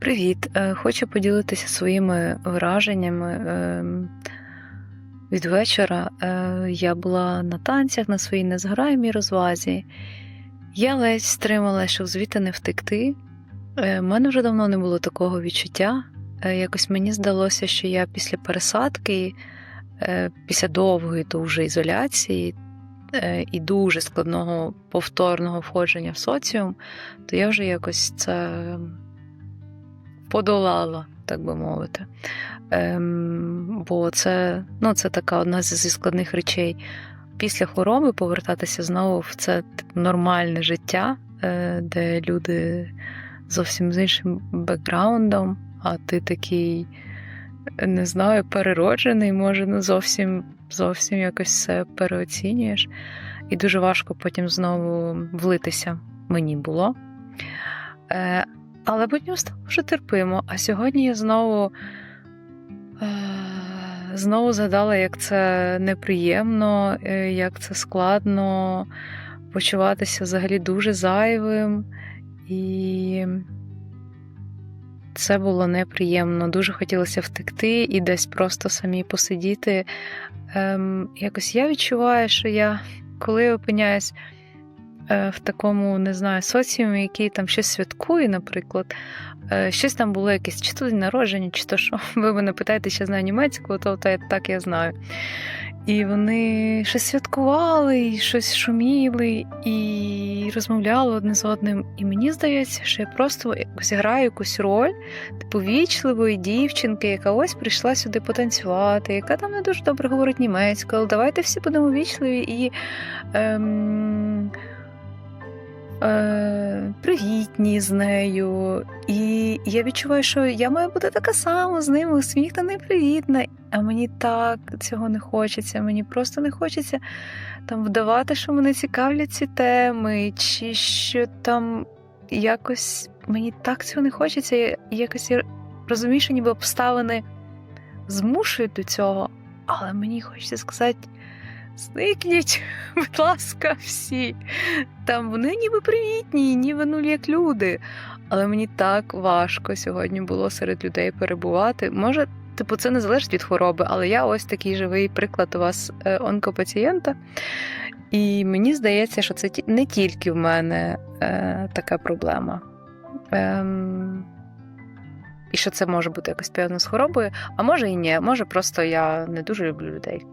Привіт! Е, Хочу поділитися своїми враженнями. ем, Від вечора Е, я була на танцях на своїй незграємій розвазі. Я ледь стримала, щоб звідти не втекти. У мене вже давно не було такого відчуття. Е, Якось мені здалося, що я після пересадки, е, після довгої дуже ізоляції е, і дуже складного повторного входження в соціум, то я вже якось це подолала, так би мовити. Ем, бо це, ну, це така одна зі складних речей. Після хвороби повертатися знову в це нормальне життя, е, де люди зовсім з іншим бекграундом, а ти такий, не знаю, перероджений, може, ну, зовсім, зовсім якось все переоцінюєш. І дуже важко потім знову влитися мені було. Е, але потім стало вже терпимо. А сьогодні я знову, е, знову згадала, як це неприємно, е, як це складно почуватися взагалі дуже зайвим. І це було неприємно. Дуже хотілося втекти і десь просто самі посидіти. Ем, якось я відчуваю, що я, коли опиняюсь в такому, не знаю, соціумі, який там щось святкує, наприклад, е, щось там було якесь, чи то день народження, чи то що. Ви мене питаєте, чи я знаю німецьку, то, я- так я знаю. І вони щось святкували, і щось шуміли, і розмовляли одне з одним. І мені здається, що я просто якось граю якусь роль типу вічливої дівчинки, яка ось прийшла сюди потанцювати, яка там не дуже добре говорить німецькою, але давайте всі будемо вічливі і ем, е, привітні з нею. І я відчуваю, що я маю бути така сама з ними, усміхнена і привітна. А мені так цього не хочеться. Мені просто не хочеться там вдавати, що мене цікавлять ці теми, чи що там якось мені так цього не хочеться. І якось я розумію, що ніби обставини змушують до цього, але мені хочеться сказати. Зникніть, будь ласка, всі. Там вони ніби привітні, ніби нуль як люди. Але мені так важко сьогодні було серед людей перебувати. Може, типу, це не залежить від хвороби, але я ось такий живий приклад у вас е, онкопацієнта. І мені здається, що це не тільки в мене е, така проблема. Ем, і що це може бути якось пов'язано з хворобою, а може і ні. Може, просто я не дуже люблю людей.